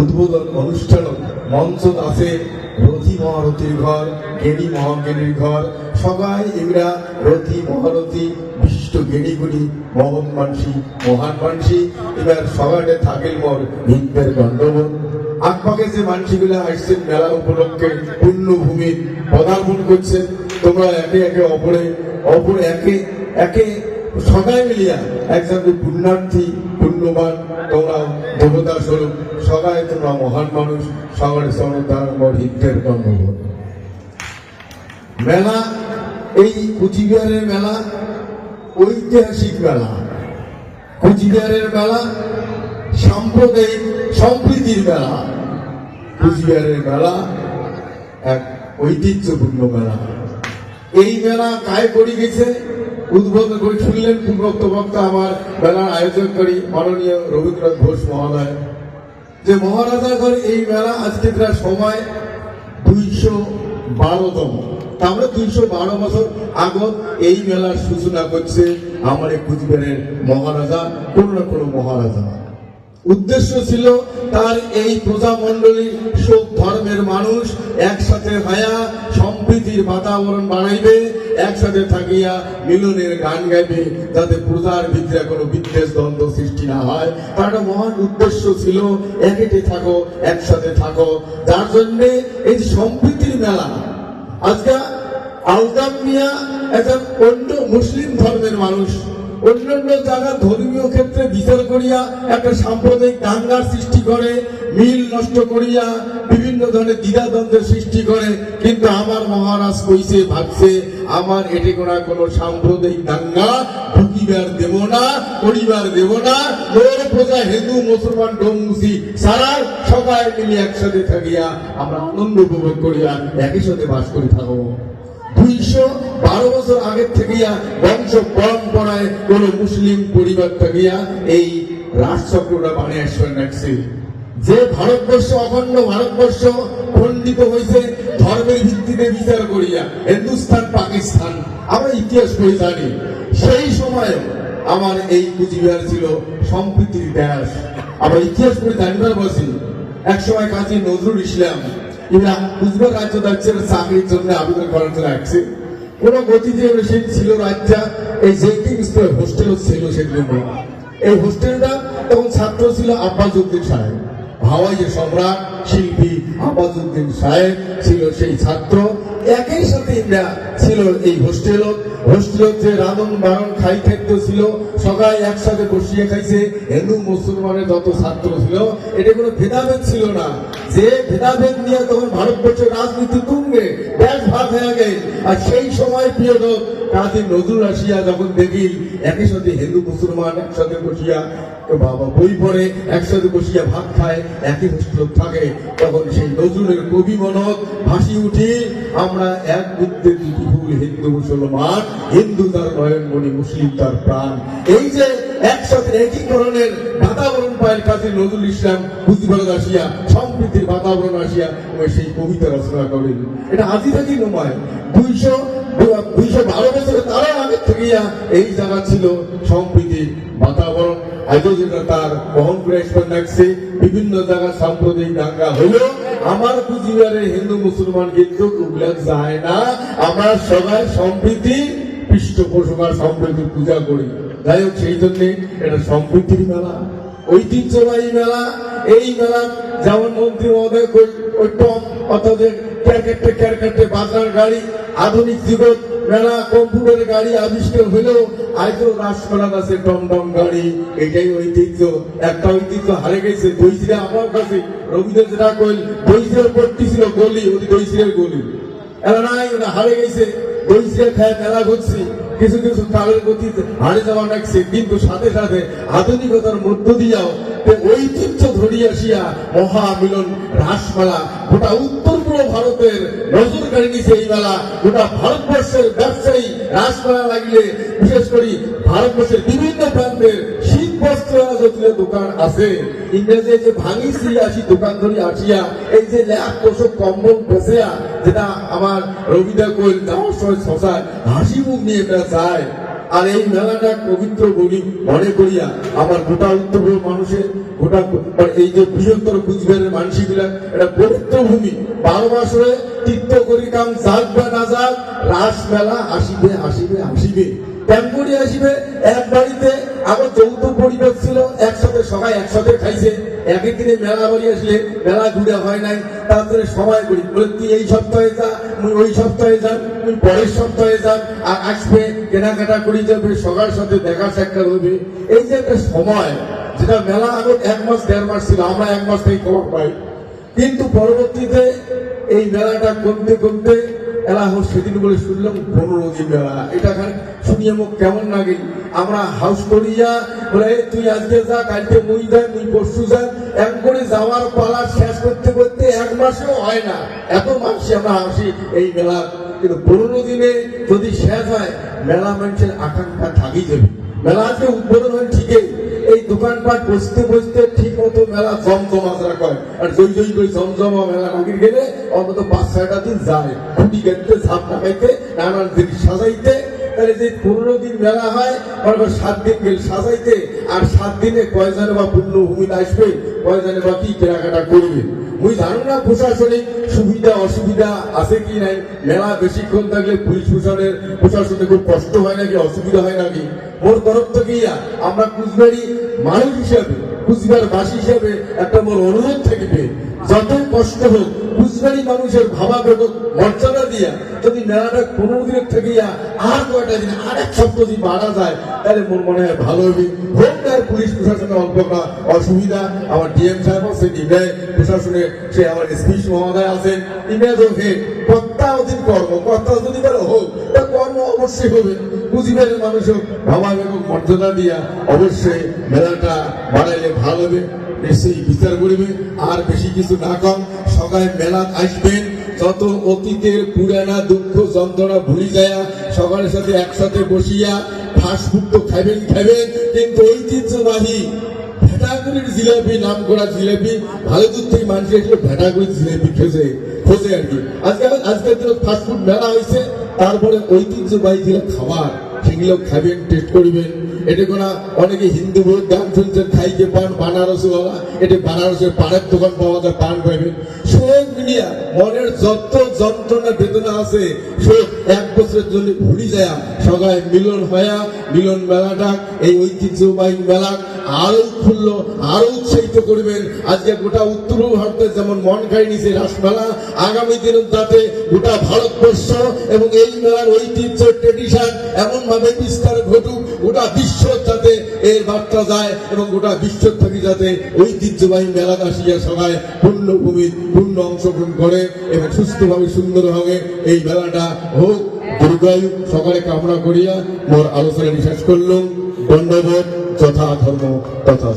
উদ্বোধন অনুষ্ঠান মঞ্চ আছে রথি মহারথীর ঘর, গেণী মহাজ্ঞানীর ঘর। সবাই এগুলা রথি মহারথী, বিশিষ্ট জ্ঞানীগুণী মহৎ মানসী মহান মানসী এবার সবাইটা থাকিল মোর হিন্দের গণ্ডগোল। আকপাকে যে মানসিগুলো আসছেন, মেলা উপলক্ষে পুণ্যভূমি পদার্পণ করছেন। তোমরা একে একে অপরে, অপর একে একে সবাই মিলিয়া একসাথে পুণ্যার্থী, পুণ্যবান তোমরা দেবতা স্বরূপ, সবাই তোমরা মহান মানুষ, সবার শ্রমদার মোর হিন্দের গণ্ডগোল মেলা, এই কুচবিহারের মেলা, ঐতিহাসিক মেলা। কুচবিহারের মেলা, সাম্প্রদায়িক সম্প্রীতির মেলা। কুচবিহারের মেলা, এক ঐতিহ্যপূর্ণ মেলা। এই মেলা কায় করে গেছে? উদ্বোধন করে শুনলেন পূর্বোক্ত বক্তা আমার মেলার আয়োজনকারী মাননীয় রবীন্দ্রনাথ ঘোষ মহোদয় যে মহারাজাগর এই মেলা আজকে প্রায় সময় দুইশো বারোতম। তাহলে দুইশো বারো বছর আগত এই মেলার সূচনা করছে আমার এই কুচবিহারের মহারাজা, কোন না কোনো মহারাজা। উদ্দেশ্য ছিল তার এই প্রজামণ্ডলী শোক ধর্মের মানুষ একসাথে হয়া সম্প্রীতির বাতাবরণ বানাইবে, একসাথে থাকিয়া মিলনের গান গাইবে, যাতে প্রজার ভিতরে কোনো বিদ্বেষ দ্বন্দ্ব সৃষ্টি না হয়। তার একটা মহান উদ্দেশ্য ছিল, একেটে থাকো, একসাথে থাকো। যার জন্যে এই সম্প্রীতির মেলা, আজকে আলতাফ মিয়া একজন অন্য মুসলিম ধর্মের মানুষ অন্যান্য জায়গা ধর্মীয় ক্ষেত্রে বিচার করিয়া একটা সাম্প্রদায়িক দাঙ্গার সৃষ্টি করে, মিল নষ্ট করিয়া বিভিন্ন ধরনের দ্বিধাদ্বন্দ্বের সৃষ্টি করে, কিন্তু আমার মহারাজ কইছে, ভাবছে, আমার এটি কোনা, কোনো সাম্প্রদায়িক দাঙ্গা ঢুকিবার দেব না, করিবার দেব না, মোর প্রজা হিন্দু, মুসলমান ডোমুসি সারা সবাই মিলে একসাথে থাকিয়া আমরা আনন্দ উপভোগ করিয়া একই সাথে বাস করে থাকব। বারো বছর আগের থেকেইয়া বংশ পরম্পরায় কোন মুসলিম পরিবার থাকিয়া এই রাজচক্রটা আসবেন রাখছে যে ভারতবর্ষ অখণ্ড ভারতবর্ষ খণ্ডিত হয়েছে, ধর্মের ভিত্তিতে বিচার করিয়া, হিন্দুস্তান, পাকিস্তান, আমরা ইতিহাস বই জানি। সেই সময় আমার এই কুচবিহার ছিল সম্প্রীতির দেশ আমরা ইতিহাস বই জানিবার বসি। এক সময় কাজী নজরুল ইসলাম কুচবিহার রাজ্য রাজ্যের চাকরির জন্য আবেদন করার জন্য আসছে। কোনো গতিতে সে ছিল রাজ্যা, এই জেটিং স্কুল হোস্টেল ছিল সেগুলো এই হোস্টেলটা তখন ছাত্র ছিল আব্বাসুদ্দিন সাহেব। হাওয়াইয়ের সম্রাট, শিল্পী আব্বাসুদ্দিন সাহেব ছিল সেই ছাত্র। একই সাথে ইন্ডিয়া ছিল এই হোস্টেল। হোস্টেল যে রাধন বারণ খাই খাদ্য ছিল, সবাই একসাথে বসিয়ে খাইছে। হিন্দু, মুসলমানের যত ছাত্র ছিল, এটা কোনো ভেদাভেদ ছিল না। যে ভেদাভেদ নিয়ে তখন ভারতবর্ষের রাজনীতি তুঙ্গে, ব্যাস ভাগ হয়ে গেল। আর সেই সময় প্রিয় কাজী নজরুল আসিয়া যখন দেখি একই সাথে হিন্দু, মুসলমান একসাথে বসিয়া বাবা বই পড়ে, একসাথে বসিয়া ভাত খায়, একই হোস্টেল থাকে। তখন সেই নজরুলের কবি মনত ভাসি উঠি, আমরা এক বুদ্ধে দুটি ফুল হিন্দু মুসলমান। হিন্দু তার নয়নমণি মুসলিম তার প্রাণ। এই যে একসাথে একই ধরনের বাতাবরণ পায়ের কাছে নজরুল ইসলাম বুদ্ধিবাদ আসিয়া, সম্প্রীতির বাতাবরণ আসিয়া সেই কবিতা রচনা করেন। এটা আজই থাকি নয় দুইশো দুইশো বারো বছরে তারা আগে এই জায়গা ছিল সম্প্রীতির বাতাবরণ। আজও যেটা তার বহন করে বিভিন্ন জায়গায় সাম্প্রদায়িক দাঙ্গা আমার হিন্দু মুসলমান কিন্তু উল্লেখ যায় না। আমরা সবাই সম্প্রীতি পৃষ্ঠপোষকার সম্প্রীতির পূজা করি। যাই হোক, সেই জন্যে এটা সম্প্রীতির মেলা, ঐতিহ্যবাহী মেলা। এই মেলা যেমন মন্ত্রী মহোদয় অর্থাৎ ক্যারকেটে ক্যারকেটে বাজার গাড়ি, আধুনিক যুগত মেলা কম্পিউটারের গাড়ি আবিষ্কার হলেও আজও রাজকলার আছে, টমটম গাড়ি। এটাই ঐতিহ্য, একটা ঐতিহ্য হারে গেছে। দইসিরা আমার কাছে রবীন্দ্র ঠাকুর দইসিরের পট্টি ছিল গলি ওই দইসিরের গলি। এরা নাই ওটা হারে গেছে। মেলা ঘুরছি কিছু কিছু কালের হারে যাওয়া কিন্তু সাথে সাথে আধুনিকতার মধ্য দিয়াও ঐতিহ্য ধরিয়া আসিয়া মহামিলন রাসমেলা, গোটা উত্তর পূর্ব ভারতের নজর কাড়ি নিছে এই মেলা, গোটা ভারতবর্ষের ব্যবসায়ী রাসমেলা লাগলে, বিশেষ করে ভারতবর্ষের বিভিন্ন প্রান্তের শীত বস্ত্র যতগুলো দোকান আছে। ইংরেজে যে ভাঙিছি আসি দোকান ধরি আসিয়া এই যে ল্যাপ তোষক কম্বল বসেয়া, যেটা আমার রবিদা কইল যাওয়ার সময় শশায় হাসি মুখ নিয়ে এটা যায় আর এই মেলাটা পবিত্র বলি মনে করিয়া আমার গোটা উত্তর মানুষের গোটা এই যে বৃহত্তর কুচবিহারের মানসিকগুলা এটা পবিত্র ভূমি। বারো মাসে তীর্থ করি কাম যাক বা না যাক রাস মেলা আসিবে আসিবে আসিবে। আসিবে, এক বাড়িতে আমার যৌথ পরিবার ছিল, একসাথে সবাই একসাথে খাইছে। একই দিনে মেলা বাড়ি আসলে, মেলা ঘুরে হয় নাই। সময় করি। বলে, তুই এই সপ্তাহে যা ওই সপ্তাহে যান পরের সপ্তাহে যান আর আসবে, কেনাকাটা করি যাবে সবার সাথে দেখা সাক্ষাৎ হবে। এই যে একটা সময়, যেটা মেলা আগত এক মাস, দেড় মাস ছিল, আমরা এক মাস থেকে খবর পাই। কিন্তু পরবর্তীতে এই মেলাটা করতে করতে, এলা হোক সেদিন বলে শুনলাম, পনেরো দিন মেলা। এটা মুখ কেমন লাগে? আমরা হাউস করিয়া বলে, "এই তুই আজকে যা, কালকে মুই যা মুই পরশু যা এক করে যাওয়ার পালা শেষ করতে করতে এক মাসেও হয় না। এত মাসে আমরা আসি এই মেলা। কিন্তু পনেরো দিনে যদি শেষ হয়, মেলা মানুষের আকাঙ্ক্ষা থাকি যাবে মেলা আজকে উদ্বোধন হয় ঠিকই। এই দোকানপাট বসতে বসতে ঠিক মতো মেলা জমজম জমজমাজরা করে। আর জই জই করে জমজমা মেলা লাগিয়ে গেলে অন্তত পাঁচ ছয়টা দিন যায়। খুঁটি কাটতে, ঝাপ লাগাইতে নানান জিনিস সাজাইতে যে পনেরো দিন মেলা হয় সাত দিন গেল সাজাইতে, আর সাত দিনে কয়জনে বা পূর্ণ ভূমিতে আসবে কয়জনে বা কেনাকাটা করবে? প্রশাসনিক সুবিধা, অসুবিধা আছে কি নাই। মেলা বেশিক্ষণ থাকলে পুলিশ প্রশাসনের প্রশাসনে খুব কষ্ট হয় নাকি, অসুবিধা হয় নাকি? মোর তরফ থেকে আমরা কুচবিহারি মানুষ হিসাবে কুচবিহার বাসী হিসাবে একটা মোর অনুরোধ থাকবে যত কষ্ট হোক, কুচবিহারি মানুষের ভাবাবেগ মর্যাদা দিয়া যদি মেলাটা পনেরো দিনের থেকে আর কয়টা দিন আর এক সপ্তাহ যদি বাড়া যায়, তাহলে মোর মনে হয় ভালো হবে। হোক আর পুলিশ প্রশাসনের অল্প একটা অসুবিধা, আমার ডিএম সাহেব আছে, ডিএম প্রশাসনে সে আমার এসপি মহোদয় আছেন ইমেজ ওকে কর্তা অধীন কর্ম করে হোক অবশ্যই হবে। কুচবিহারের মানুষও ভাবাবেগ মর্যাদা দিয়া অবশ্যই মেলাটা বাড়াইলে ভালো হবে। নিশ্চয়ই বিচার করিবে। আর বেশি কিছু না কম সবাই মেলা আসবেন। যত অতীতের পুরানা দুঃখ, যন্ত্রণা ভুলি যায় সবার সাথে একসাথে বসিয়া ফাস্ট ফুড তো খাবেন খাবেন কিন্তু ঐতিহ্যবাহী ভেটাগুড়ির জিলাপি নাম করা জিলাপি ভালো দূর থেকে মানুষ এসে ভেটাগুড়ির জিলাপি খোঁজে আর কি। আজকে আজকের দিনে ফাস্ট ফুড মেলা হয়েছে, তারপরে ঐতিহ্যবাহী যে খাবার, সেগুলো খাবেন টেস্ট করবেন। এটা কোনা অনেকে হিন্দু ভোট গান শুনছেন, খাইকে পান, বানারসি ওলা এটা বানারসের পানের দোকান পাওয়া যায়, পান পাবেন সব মিলিয়া মনের যত যন্ত্রণা, বেদনা আছে সব এক বছরের জন্য ভুলি যায়। সবাই মিলন হয়া, মিলন মেলাটা, এই ঐতিহ্যবাহী মেলা আরও খুলল আরও উৎসাহিত করবেন। আজকে গোটা উত্তর ভারতে যেমন মন খাই নিছে রাসমেলা, আগামী দিনে যাতে গোটা ভারতবর্ষ এবং এই মেলার ঐতিহ্য ট্রেডিশন এমন ভাবে বিস্তার ঘটুক, গোটা বিশ্ব যাতে এর বার্তা যায় এবং গোটা বিশ্ব থেকে যাতে ঐতিহ্যবাহী মেলা আসিয়া সবাই পূর্ণ ভূমি পূর্ণ অংশগ্রহণ করে এবং সুস্থভাবে সুন্দরভাবে এই মেলাটা হোক। দুর্গায়ু সকালে কামনা করিয়া মোর আলোচনা শেষ করলাম। ধন্যবাদ। যথা ধর্ম তথা